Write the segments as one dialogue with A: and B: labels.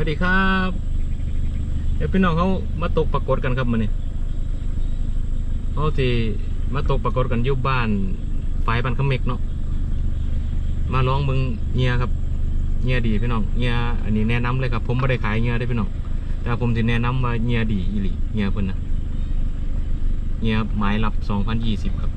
A: วัสดีครับ เดี๋ยวพี่น้องเขามาตกปรากฏกันครับมันนี่เขาที่มาตกปรากฏกันอยู่บ้านฝ่ายบ้านขมเมกเนาะมาลองมึงเงียครับเงียดีพี่น้องเงียอันนี้แนะนำเลยครับ ผมไม่ได้ขายเงียได้พี่น้องแต่ผมจะแนะนำว่าเงียดีอีหลีเงียเพิ่นนะเงียหมายรับ2020ครับ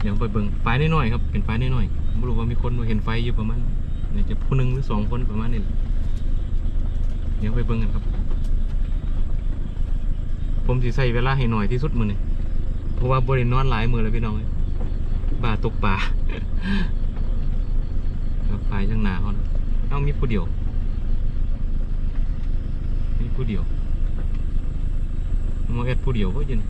A: เดี๋ยวไปเบิ่งไฟน้อยๆครับเป็นไฟน้อยๆไม่รู้ว่ามีคนเห็นไฟอยู่ประมาณจะผู้หนึ่งหรือสองคนประมาณนี้ เดี๋ยวไปเบิ้งกันครับ ผมสิใส่เวลาให้หน่อยที่สุดมือนี่เพราะว่าบรินอนหลายมือเลยพี่น้องเอ้ยป่าตกป่าครับปลายจังหนาเขานะเอ้ามีผู้เดียว มีผู้เดียวมอเอ็ดผู้เดียวก็ยิน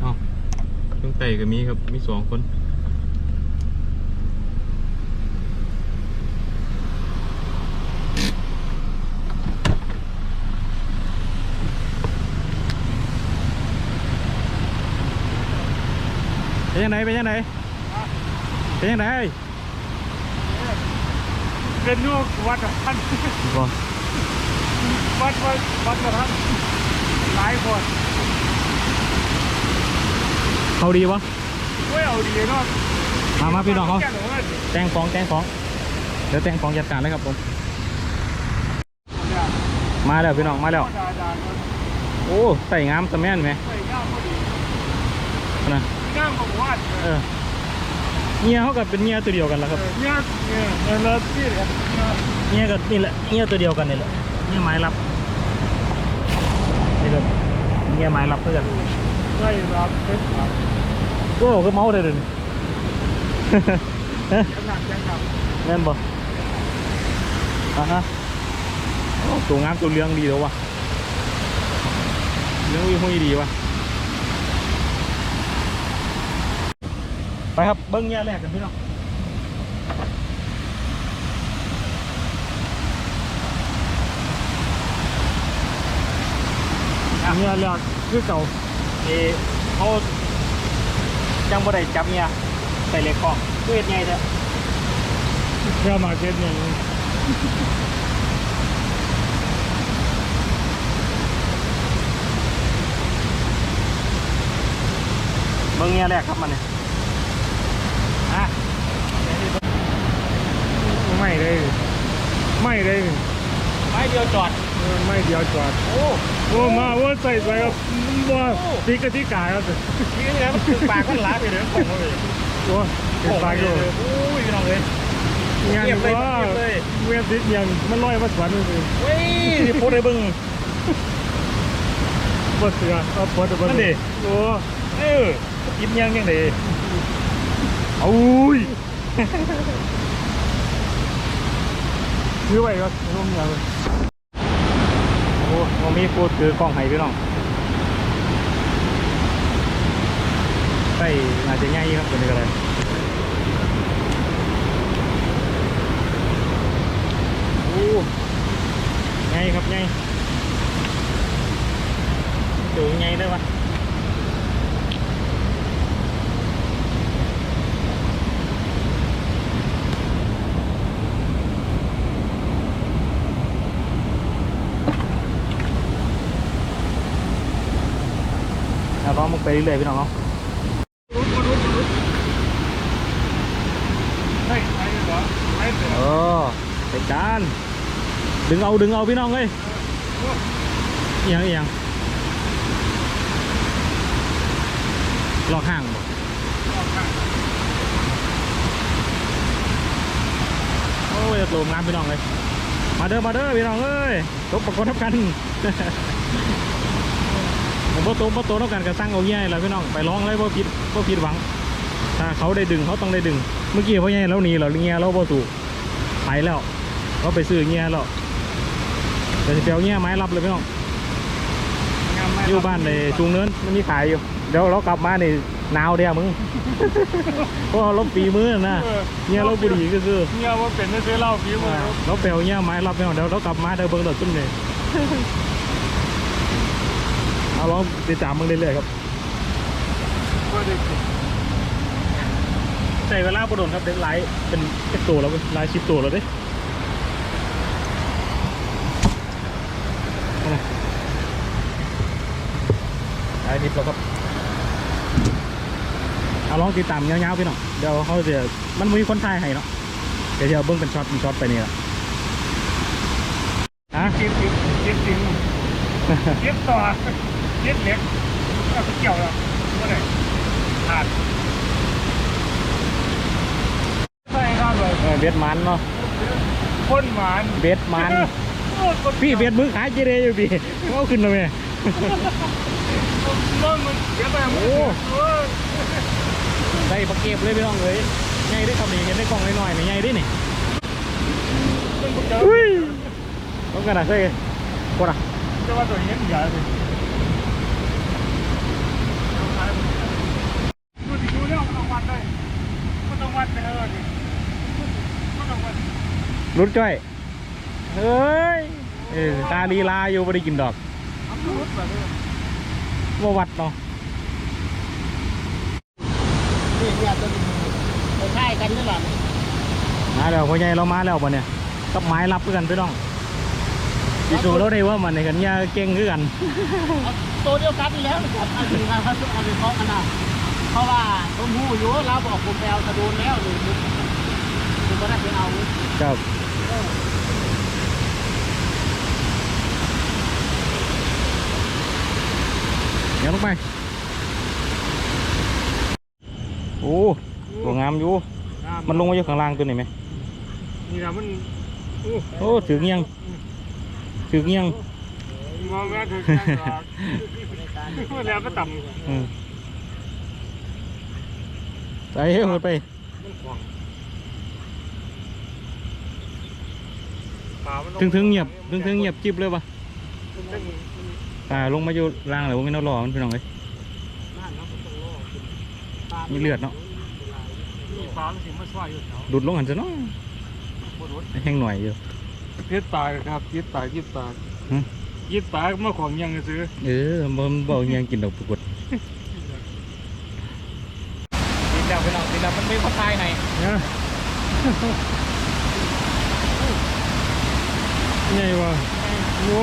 A: เอ้า ต้องไต่ก็มีครับ มีสองคนเป็นยังไงเป็นยังไงเป็นยังไง
B: เป็นลูกวัดท่าน
A: บอ
B: วัดวัดวัดท่านหลายคน
A: เขาดีปะ
B: เว้ยเอาดีเนาะ
A: มามาพี่น้องเขา
B: แก่หนูว่า
A: แต่งของแต่งของ เดี๋ยวแต่งของจัดการเลยครับผม
B: เนี่ย
A: มาแล้วพี่น้องมาแล้ว
B: ด่าด่าเนาะ
A: โอ้ใส่งามตะแม่นไหม
B: ใส่ย่างพอดี
A: นะ
B: ย่างของวัด
A: เออเงียเขากับเป็นเงียตัวเดียวกันแล้วครับ
B: เนี่ยเนี่ยเงินละที่เนี่ย
A: เงียกับนี่แหละเงียตัวเดียวกันนี่แหละเงียไม้รับนี่ครับเงียไม้รับเพื่อน
B: ได้รับเป็นครับ
A: โอ้ก็เมาเลยเดี๋ยวนี้
B: ยังหนักยังหนัก
A: แม่นบ่อะฮะโอ้ตัวงามตัวเลี้ยงดีแล้ววะเลี้ยงวิหุยดีวะไปครับเบิ้งแย่แรกกันพี่น้อง
B: เนี่ยเลือกคือเก่า
A: นี่เขา จังบ่ได้จับเนี่ยใส่เหล็กกล้องเฮ็ดไงเด้อ
B: เพื่อมาเก็ตเนี่ย
A: เบิ้งเนี่ยแรกครับมันเนี่ยอะ
B: ไม่เลย ไม่เลย
A: ไม้เดียวจอด
B: ไม่เดียวจอด
A: โอ้
B: โอ้มาว่าใส่ใส่ครับว่าตีกะที่กายครับ
A: ยนี่ไงมันคือปากมันหลาไปเลยของมันเลย
B: โอ้เป็นปลาโย
A: โอ้ยพี่น้องเลย
B: งาน
A: เงียบเลย
B: ว่า
A: เงียบเลย
B: เวียนติดยังมันลอยมาสวนเลย
A: เว้ยนี่โพดได้เบิ้ง
B: บดเสือเอาปวดบด
A: นั่นดิ
B: โอ้
A: เออกินยังยังดีโอ้ย
B: ซื้อไว้ก็ร่มยาว
A: โอ้โหมีพูดคือกล้องไห้พี่น้องใส่อาจจะง่ายครับตัวนี้ก็เลยโอ้ง่ายครับง่ายดูง่ายได้ปะเอาลอง มึงไปเรื่อยๆพี่น้องเนาะ
B: เอไปเลย
A: เอเป็นการดึงเอาดึงเอาพี่น้องเลยเอียงเอียงหลอกห่างโอ้ยโตมงานพี่น้องเลยมาเด้อมาเด้อพี่น้องเอ้ยตบประกอบทับกัน บ่โตบ่โตเท่ากันก็ตั้งเอาแย่แล้วพี่น้องไปร้องเลยบ่ผิดบ่ผิดหวัง ถ้าเขาได้ดึงเขาต้องได้ดึง เมื่อกี้พ่อแย่แล้วหนีเราเงี้ยเราบ่ถูกไปแล้วเขาไปซื้อเงี้ยแล้วแต่จะเอาเงี้ยไม้รับเลยพี่น้องอยู่บ้านในชุงเนินมันมีขายอยู่เดี๋ยวเรากลับมาในหนาวเดียวมึงเพราะเราปีมือนะ
B: เออ
A: เนี่ยเราบุหรี่ก็คือ
B: เนี่ยว่าเป็นได้ซื้อเหล้าฝีมือ
A: เราเปลวเนี่ยไม้รับไม่เอาเดี๋ยวเรากลับมาเดี๋ยวเบิ้งดอกตุ้มเลย เอาลองติดตามมึงเรื่อยๆครับ
B: ก็ได้กิน
A: ใช้เวลาประโดนครับเด็กไลฟ์เป็นเป็นตัวแล้วไลฟ์ชิปตัวแล้วเด้เอานะไลฟ์นิดแล้วครับเอาลองติดตามยาวๆพี่น้องเดี๋ยวเขาจะมันมีคนไทยให้เนาะเดี๋ยวจะเอาเบิ้งเป็นช็อตเป็นช็อตไปนี่ละอะ
B: กินกินกินจริงกินต่อกิน เหล็กเอาไปเกี่ยวแล้วก็ได้ขาดใช่ครับเลย
A: เออเบสมันเนาะ
B: พ่นหวาน
A: เบสมัน พี่เบสมือขายเจเรอยู่พี่เอาขึ้นมาไหม
B: น้องมันเดี๋ยวไป
A: โอ้ได้ปลาเก็บเลยพี่น้องเลยใหญ่ได้คำนี้เห็นได้กล่องน้อยๆนี่ใหญ่ได้นี่อุ้ยต้องกันนะใช่กดอะ
B: จะว่าตัวนี้ใหญ่เลยดูดิดูเนี่ยมันต้องวัดได้มันต้องวัดไปเออดิมันต้องวัด
A: รุดจ้อย เฮ้ยเออตาลีลาอยู่ไม่ได้กินดอก
B: ทำรุดแบบนี้
A: ว่าวัดเนาะ
C: นี่เนี่ยตัวนี้คนไทยกันนี่แหละ
A: มาแล้วพ่อใหญ่เรามาแล้วปะเนี่ยกับไม้รับด้วยกันพี่น้องพี่สูเราได้ว่ามันในกันเนี่ยเก่งคือกัน
C: ตัวเดียวกันนี่แล้วนะครับอันนี้ครับเขาเอาไปเพาะกันนะเพราะว่าผมหูอยู่เราบอกผมไปเอาตะโดนแล้วนี่ผมผมก็ได้ไปเอา
A: ครับ เดี๋ยวลงไป โอ้ตัวงามอยู่ มันลงมาอยู่ข้างล่างตัวนี้ไหม
B: นี่นะมันโอ้
A: ถือเงี้ยงถือเงี้ยง
B: มองแม่ถึงแค่หรอแล้วก็ต่ำ
A: ไปเฮ้ยหมดไป
B: มันขวางป่ามันล
A: ถึงถึงเงียบถึงถึงเงียบจิบเลยปะ
B: ถึงถึง
A: อ่าลงมาอยู่ล่างเลยว่าไม่น่ารอมันเป็นยังไง
C: นั่นเนาะผมต้องรอกินปลา
A: มีเลือดเนาะ
B: มีป่ามันสิมาช่วยอยู่แถว
A: ดุดลงหันจะน้อย
B: บนรถ
A: แห้งหน่อยอยู่
B: พิษตายครับพิษตายพิษตาย
A: หึ
B: พิษตายมาของยังซื้อ
A: เออมันบอกยังกินดอกปรากฏกินแล้วไปลองกินแล้วมันไม่พอทายให้
B: เนี่ ยไงวะโอ้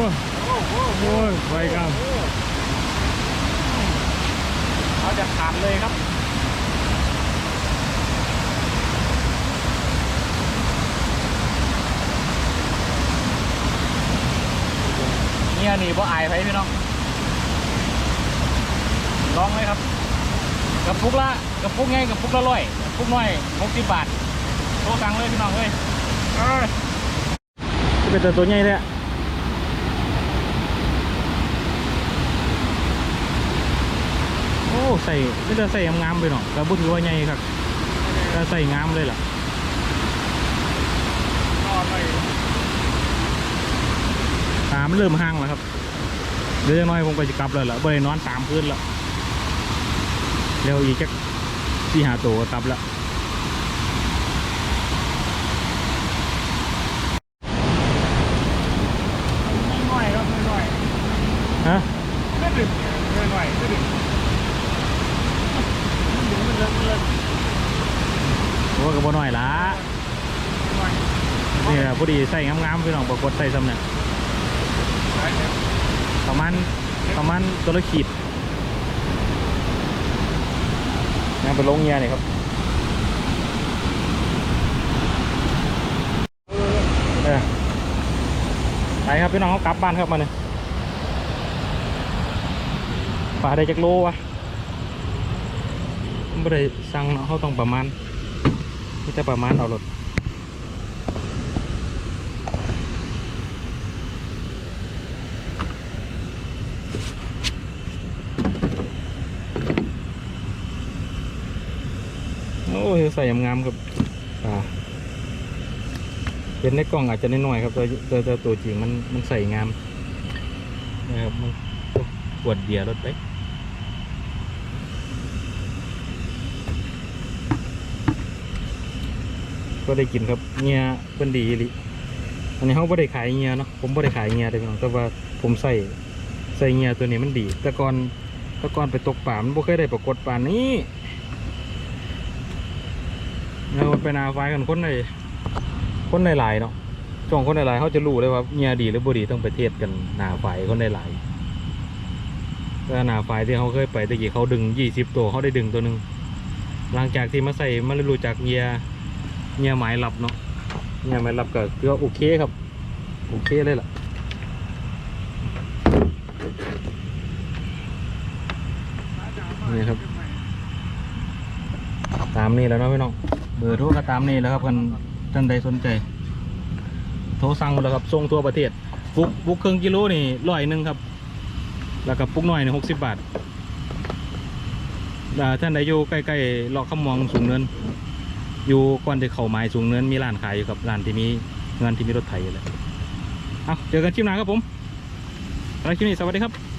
B: โอ้ยไปกัน
A: เอาจะขาดเลยครับเนี่ยนี่บ่อายไปพี่น้องลองเลยครับกับปุกละกับปุกไงกับปุกละร้อยพุกน้อยหกสิบบาทโทรสั่งเลยพี่น้องเลย
B: เอ้ย
A: เป็นตัวตัวใหญ่เลยโอ้ใส่ไม่ได้ใส่งามๆไปหน่อยแต่บุถือว่าใหญ่ครับแต่ใส่งามเลยล่ะตามันเริ่มห่างแล้วครับเดี๋ยวจะน้อยผมก็จะกลับแล้วล่ะบ่ได้นอนตามพื้นแล้วเร็วอีกจักสี่หาตัวก็กลับแล้ว
B: ไม่น้อยครับไม่น้อย
A: ฮะ
B: ไม่ดึกไม่น้อยไม่ดึกมันดึงมันเลิกมันเลิก
A: โอ้ก็บ่น้อยละ
B: ไม่น้อย
A: นี่แหละ พอดีใส่งามๆพี่น้องปรากฏใส่ซ้ำเนี่ย
B: หลายเนี่ย
A: ประมาณประมาณตัวละขีดยังไปลงเงียนี่ครับเออไปครับพี่น้องเขากลับบ้านครับมาเนี่ยป่าได้จักโลวะไม่ได้สั่งเนาะเขาต้องประมาณนี่จะประมาณเอารถ ใส่ยงามครับอ่าเห็นในกล้องอาจจะน้อยๆครับแต่แต่ตัวจริงมันมันใส่งามนะครับมันขวดเดียร์รถไปก็ได้กินครับเงียเป็นดีลิอันนี้เขาไม่ได้ขายเงียเนาะผมไม่ได้ขายเงียเลยแต่ว่าผมใส่ใส่เงียตัวนี้มันดี แต่ก่อนแต่ก่อนไปตกป่ามันไม่เคยได้ปรากฏป่านนี้ เราไปนาไฟกันคนในคนในหลายเนาะช่วงคนในหลายเขาจะรู้เลยว่าเงียดีหรือบ่ดีต้องไปเทศกันนาไฟคนในหลายแต่นาไฟที่เขาเคยไปตะกี้เขาดึงยี่สิบตัวเขาได้ดึงตัวหนึ่งหลังจากที่มาใส่มาเรียนรู้จากเงียเงียหมายลับเนาะเงียหมายลับก็คือว่าโอเคครับโอเคเลยล่ะนี่ครับ ตามนี้แล้วเนาะพี่น้อง เบอร์โทรก็ตามนี้แล้วครับกันท่านใดสนใจ โทรสั่งหมดแล้วครับส่งทั่วประเทศปุกปุกครึ่งกิโลนี่ร้อยหนึ่งครับ แล้วก็ปุกหน่อยนี่หกสิบบาทอ่าท่านใดอยู่ใกล้ๆลาะขมองสูงเนินอยู่ก่อนจะเข้าไม้สูงเนินมีร้านขายอยู่ครับร้านที่มีเงินที่มีรถไถอยู่แหละเอาเจอกันชิมหนาครับผมแล้วคลิปนี้สวัสดีครับ